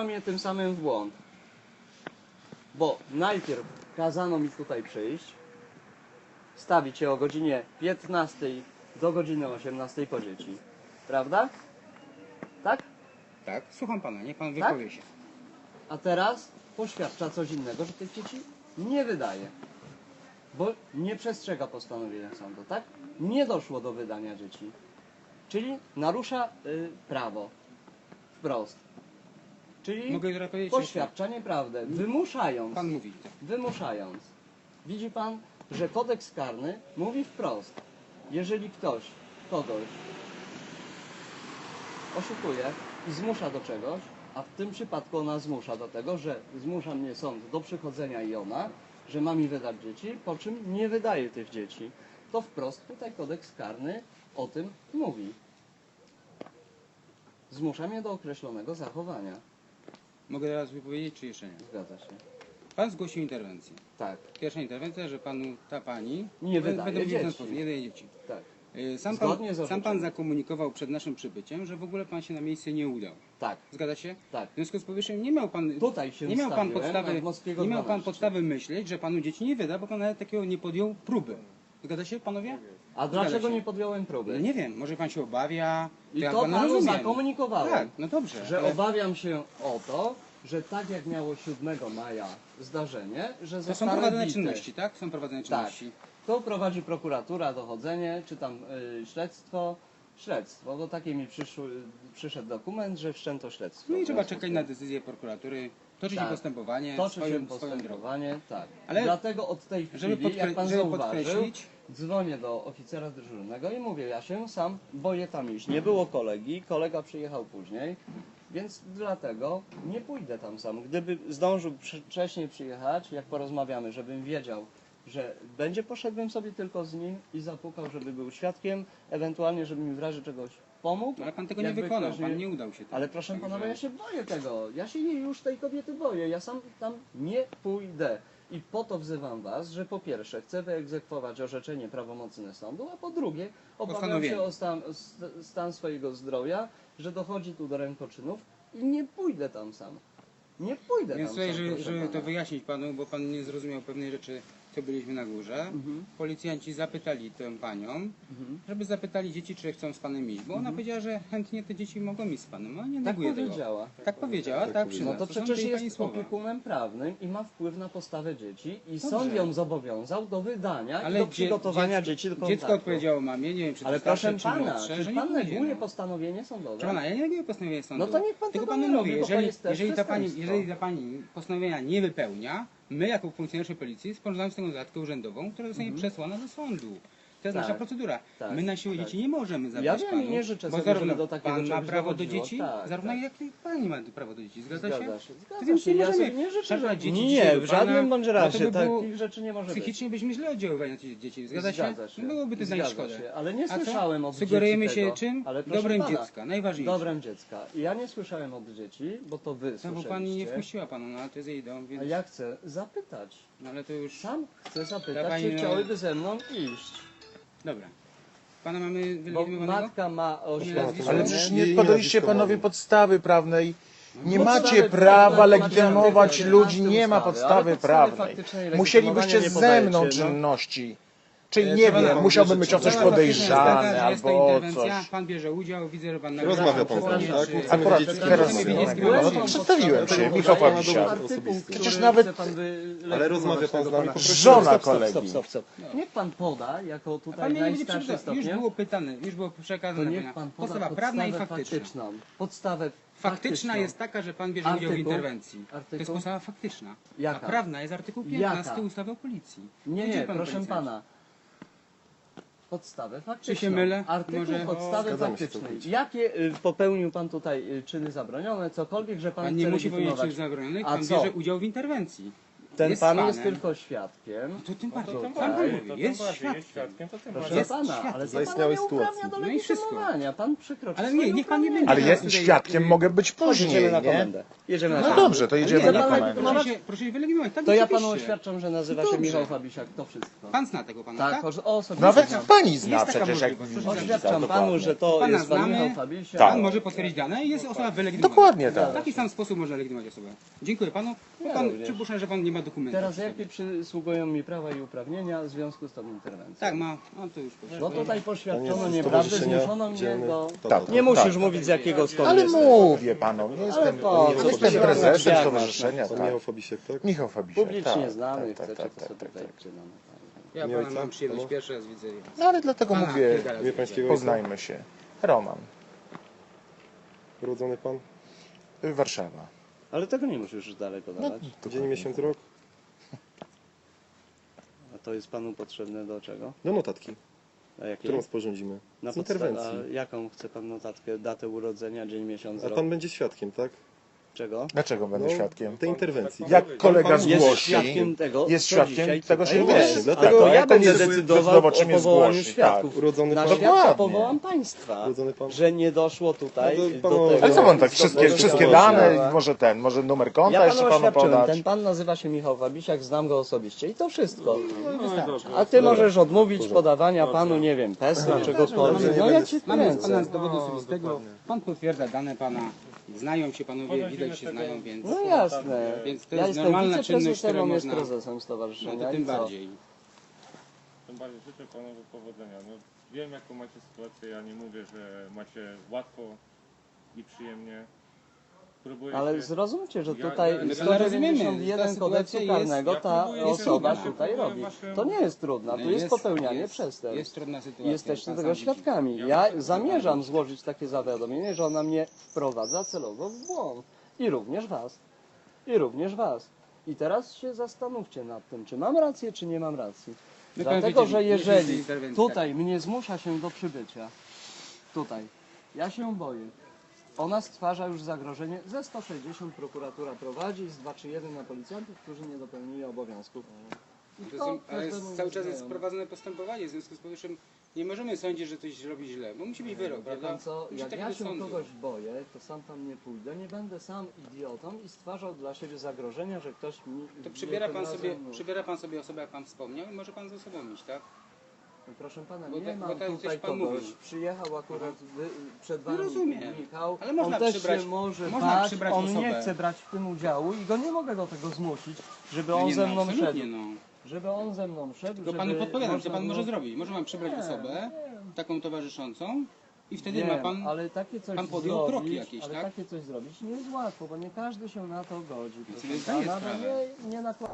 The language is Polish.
mnie tym samym w błąd. Bo najpierw kazano mi tutaj przyjść, stawić się o godzinie 15 do godziny 18 po dzieci. Prawda? Tak? Tak, słucham pana, niech pan Tak? wypowie się. A teraz poświadcza coś innego, że tych dzieci nie wydaje. Bo nie przestrzega postanowienia sądu, tak? Nie doszło do wydania dzieci. Czyli narusza y, prawo. Wprost. Czyli Mogę teraz powiedzieć? poświadcza nieprawdę, wymuszając, Pan mówi. Tak. wymuszając. Widzi pan, że kodeks karny mówi wprost, jeżeli ktoś kogoś oszukuje i zmusza do czegoś, a w tym przypadku ona zmusza do tego, że zmusza mnie sąd do przychodzenia i ona, że ma mi wydać dzieci, po czym nie wydaje tych dzieci, to wprost tutaj kodeks karny o tym mówi. Zmusza mnie do określonego zachowania. Mogę teraz wypowiedzieć, czy jeszcze nie? Zgadza się. Pan zgłosił interwencję. Tak, Pierwsza interwencja, że panu ta pani Nie wydaje będę mówił w ten dzieci. sposób, nie daje dzieci. tak. Y, Sam Zgodnie pan, z sam pan zakomunikował przed naszym przybyciem, że w ogóle pan się na miejsce nie udał. Tak, Zgadza się? tak. W związku z powyższym nie miał pan, Tutaj się nie miał pan podstawy, Moskiego nie miał pan 12. podstawy myśleć, że panu dzieci nie wyda, bo pan nawet takiego nie podjął próby. Zgadza się panowie? A dlaczego się. nie podjąłem próby? No nie wiem, może pan się obawia. I ja to panu rozumiem. zakomunikowałem. Tak, no dobrze. Że ale- obawiam się o to, że tak jak miało 7 maja zdarzenie, że To są prowadzone bity. czynności, tak? Są prowadzone Tak. czynności. To prowadzi prokuratura, dochodzenie, czy tam y, śledztwo. Śledztwo, bo taki mi przyszły, przyszedł dokument, że wszczęto śledztwo. No i trzeba czekać na decyzję prokuratury. Toczy się Tak. postępowanie Toczy swoją, się swoją drogą. postępowanie, tak. Ale Dlatego od tej żeby chwili, jak podkre- pan żeby zauważył, podkreślić- dzwonię do oficera dyżurnego i mówię, ja się sam boję tam iść. Nie było kolegi, kolega przyjechał później, więc dlatego nie pójdę tam sam. Gdyby zdążył przy- wcześniej przyjechać, jak porozmawiamy, żebym wiedział, że będzie, poszedłbym sobie tylko z nim i zapukał, żeby był świadkiem, ewentualnie, żeby mi w razie czegoś pomógł. Ale pan tego nie Jakby wykonał, ktoś pan nie udał się. tam. ale proszę Także- pana, ja się boję tego. Ja się jej już tej kobiety boję. Ja sam tam nie pójdę. I po to wzywam was, że po pierwsze chcę wyegzekwować orzeczenie prawomocne sądu, a po drugie obawiam Postanowienie. się o stan, st- stan swojego zdrowia, że dochodzi tu do rękoczynów i nie pójdę tam sam. Nie pójdę Więc tam tutaj, sam, żeby, proszę żeby pana. to wyjaśnić panu, bo pan nie zrozumiał pewnej rzeczy, co byliśmy na górze. Mhm. Policjanci zapytali tę panią, Mhm. żeby zapytali dzieci, czy chcą z panem iść, bo ona powiedziała, że chętnie te dzieci mogą iść z panem, a nie Tak neguje tego. powiedziała. Tak powiedziała, tak, przyznam. No to przecież jest słowa. opiekunem prawnym i ma wpływ na postawę dzieci i Dobrze. sąd ją zobowiązał do wydania i Ale do dzie- przygotowania dzieci do kontaktu. Dziecko odpowiedziało mamie, nie wiem czy to Ale starsze, proszę czy pana, młodsze, czy pan neguje no. postanowienie sądowe? Proszę pana, ja nie neguję postanowienia sądu. No to niech pan Tylko tego panu nie to jeżeli, jeżeli, ta pani, jeżeli ta pani postanowienia nie wypełnia, my jako funkcjonariusze policji sporządzamy z tego zadatkę urzędową, która zostanie przesłana do sądu. To jest Tak, nasza procedura. tak, my na siłę tak. dzieci nie możemy zabrać Ja wiem panu, nie życzę bo sobie, zarówno żeby do takiego pan ma czegoś prawo do dochodziło. dzieci, Tak, zarówno tak. jak i pani ma prawo do dzieci. Zgadza, Zgadza się? To zgadza więc się. nie Ja możemy sobie nie życzę, szarpać że... dzieci Nie, dzisiaj w do pana, żadnym bądź bo razie to by było- takich rzeczy nie może być. Psychicznie byśmy źle oddziaływali na te dzieci. Zgadza, się? Byłoby to dla nich Zgadza szkodę. się, ale nie A co? słyszałem od Sugerujemy dzieci się tego. czym? Ale proszę Dobrem pana, dziecka, najważniejsze. Dobrem dziecka. I ja nie słyszałem od dzieci, bo to wy No bo słyszeliście. pani nie wpuściła panu, no ale to jest jej dom, więc... A ja chcę zapytać. No ale to już... Sam chcę zapytać, czy no. chciałyby ze mną iść. Dobra. Pana mamy Bo wylegitymowanego? matka ma oświadczenie. Ale przecież Nie- podaliście panowie podstawy prawnej. Nie Podstawy macie prawa legitymować ludzi, 11 nie ma ale podstawy prawnej. faktycznej Musielibyście nie ze mną podajecie, no. czynności. Czyli E, nie wiem, musiałbym być o coś podejrzany Taka, że jest to albo interwencja, coś. Pan bierze udział, widzę, że pan Rozmawia pan Czy- tak? Akurat teraz pan. no to pan. przedstawiłem się, Michał Pawlisiak. artykuł, Przecież nawet pan Ale rozmawia pan z nami, żona kolegi. stop, stop, stop. Niech pan poda, jako tutaj Pan najstarszy przeczytał. Już było pytane, już było przekazane. niech pan poda Podstawa prawna i faktyczna. faktyczną. Podstawę Faktyczna jest taka, że pan bierze udział w Artykuł? interwencji. To jest Artykuł? podstawa faktyczna. Jaka? A prawna jest artykuł Jaka? 15 ustawy o policji. Nie, nie, pan, proszę policjant? pana. Podstawę faktyczną. Czy się mylę? Artykuł Może- podstawy Zgadzamy się faktycznej. całkowicie. Jakie y, popełnił pan tutaj y, czyny zabronione, cokolwiek, że pan, Pan chce nie musi powiedzieć legitymować? zabronionych, A pan co? bierze udział w interwencji. Ten jest pan panem, jest tylko świadkiem. To tym bardziej, To tym sam pan bardziej, mówi, to jest tym bardziej jest świadkiem. to tym Proszę bardziej. Jest pana, świadkiem ale zaistniałej sytuacji. do No i wszystko. Pan przekroczył Ale nie, niech pan nie będzie Ale ja świadkiem mogę być To jedziemy później, na nie? komendę. Jedziemy na No komendę. dobrze, to jedziemy Nie, na komendę. Proszę się, proszę się wylegitymować. Tak To ja panu oświadczam, że nazywa się Dobrze. Michał Fabisiak. To wszystko. Pan zna tego pana, Tak, tak? o- osobiście Nawet znam. pani zna Jest taka przecież jak możliwość, Oświadczam panu, że to Pana jest pan znamy. Michał Fabisiak. Tak. Pan może potwierdzić dane i jest osoba wylegitymowana. Dokładnie tak. W taki sam sposób można legitymować osobę. Dziękuję panu. Bo pan przypuszczam, że pan nie ma dokumentu. Teraz jakie przysługują mi prawa i uprawnienia w związku z tą interwencją? Tak, ma. No to już proszę. No tutaj poświadczono Panie nieprawdę, stowarzyszenia, zmuszono mnie do... Tak, Nie musisz tak. mówić z jakiego skąd Ale jesteś. mówię panu, jestem, po co? jestem To się prezesem stowarzyszenia. Pan Tak. Michał Fabisiak, tak? Michał Fabisiak. Publicznie tak, znany, tak, chcecie tak, to tak, sobie tak, tutaj tak. Ja Nie pana ojca? mam przyjemność Halo? pierwszy raz widzę. No ale dlatego Pana mówię, Wie pańskiego ojca? poznajmy się. Roman, Urodzony pan? Warszawa. Ale tego nie musisz już daleko dawać. Dzień, miesiąc, rok? To jest panu potrzebne do czego? Do notatki, A jakiej? którą sporządzimy. Na Z interwencji. a jaką chce pan notatkę? Datę urodzenia, dzień, miesiąc, A rok? pan będzie świadkiem, tak? Czego? Dlaczego będę No, świadkiem? Tej interwencji. Jak kolega pan Jest zgłosi, świadkiem tego, jest świadkiem dzisiaj tego, jest. jest. Dlatego Tak, ja będę decydował o powołaniu zgłosi, świadków. tak. Urodzony Na pan? świadka Dokładnie. powołam państwa, pan? że nie doszło tutaj No to do tego. Ale co pan tak, wszystkie, wszystkie dane, może ten, może numer konta Ja jeszcze panu podać. ten pan nazywa się Michał Fabisiak, znam go osobiście i to wszystko. No, A ty możesz odmówić podawania panu, nie wiem, PESEL, czegokolwiek. No ja ci Mamy kręcę. pana z dowodu osobistego. Pan potwierdza dane pana. Znają się panowie, widać się znają, więc. No jasne. Więc to ja jest jestem normalna czynność, wiceprezesem, którą on jest można- prezesem No stowarzyszenia. to tym co? bardziej. Tym bardziej życzę panowie powodzenia. No, wiem jaką macie sytuację, ja nie mówię, że macie łatwo i przyjemnie. Próbuję Ale się... zrozumcie, że Ja- tutaj ja- pana rozumiemy, 191 ta kodeksu sytuacja jest- karnego ja ta próbuję osoba się tutaj próbuję robi. To nie jest trudna, to jest popełnianie jest, przestępstw. Jest trudna sytuacja. Jesteście pan tego widzi. świadkami. Ja zamierzam złożyć takie zawiadomienie, że ona mnie wprowadza celowo w błąd. I również was. I również was. I teraz się zastanówcie nad tym, czy mam rację, czy nie mam racji. Pan Dlatego, widzimy, że jeżeli tutaj mnie zmusza się do przybycia, tutaj, ja się boję. Ona stwarza już zagrożenie. Ze 160 prokuratura prowadzi, z 231 na policjantów, którzy nie dopełnili obowiązków. I To są, ale jest, cały czas jest prowadzone postępowanie, w związku z powyższym nie możemy sądzić, że ktoś robi źle, bo musi być wyrok, Wie prawda? pan co, Musi jak tak ja być się sądu. kogoś boję, to sam tam nie pójdę, nie będę sam idiotą i stwarzał dla siebie zagrożenia, że ktoś mi... To mnie przybiera tym pan, razem, sobie, no. przybiera pan sobie osobę, jak pan wspomniał i może pan ze sobą iść, tak? Proszę pana, Bo nie tak- mam bo tak tutaj coś pan kogoś, mówił. przyjechał akurat wy, przed wami rozumiem. Michał, Ale można on też przybrać- się może można bać, przybrać on nie osobę. chce brać w tym udziału i go nie mogę do tego zmusić, żeby No on nie, ze no, mną szedł. absolutnie, no. Żeby on ze mną szedł, Tylko żeby panu podpowiadam, co można pan może zrobić. Może pan przybrać osobę, taką towarzyszącą i wtedy Wiem, ma pan... ale takie coś pan podjął zrobić, kroki jakieś, ale tak? takie coś zrobić nie jest łatwo, bo nie każdy się na to godzi. Proszę sobie zdaję pana, no sprawę. nie, nie nakłada